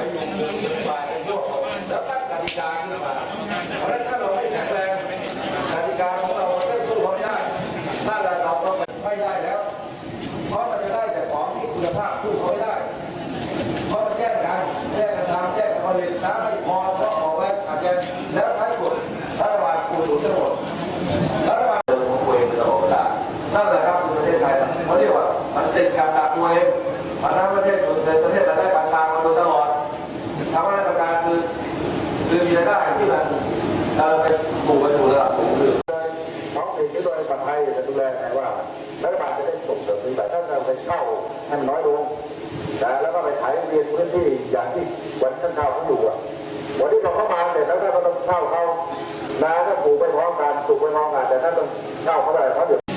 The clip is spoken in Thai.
ไปยุ่งเรื่องถึงฝ่ายเป็นพวกของแล้วตั้งกติกาขึ้นมาเพราะฉะนั้นถ้าเราไม่แข็งแรงกติกาของเรามันก็สู้เขาไม่ได้ ถ้าเราเราต้องไม่ได้แล้ว เพราะมันจะได้แต่ของที่คุณภาพสู้เขาไม่ได้ เพราะมันแย่งกันแย่งกันทำแย่งกันผลิตน้ำไม่พอเพราะออกแล้อาจจะแล้วท้ายสุดรัฐบาลคูณหนุนทั้งหมดรัฐบาลเดินของตัวเองเป็นระบบได้นั่นแหละครับคือประเทศไทยเขาเรียกว่ามันเป็นการตามตัวเองมันทำประเทศในประเทศ การคือคือมีรายได้ที่มันเราเป็นปลูกกันอยู่ระดับสูงคือท้องถิ่นที่โดยประเทศไทยจะดูแลไงว่ารัฐบาลจะได้ส่งเสริมนี้ไปถ้าเราไปเช่าให้มันน้อยลงนะแล้วก็ไปขายเรียนพื้นที่อย่างที่วันท่านเช่าเขาอยู่อะวันที่เราเข้ามาเสร็จแล้วก็ต้องเช่าเขานะถ้าปลูกไปพร้อมกันปลูกไปพร้อมกันแต่ถ้าต้องเช่าเขาได้เขาเดือด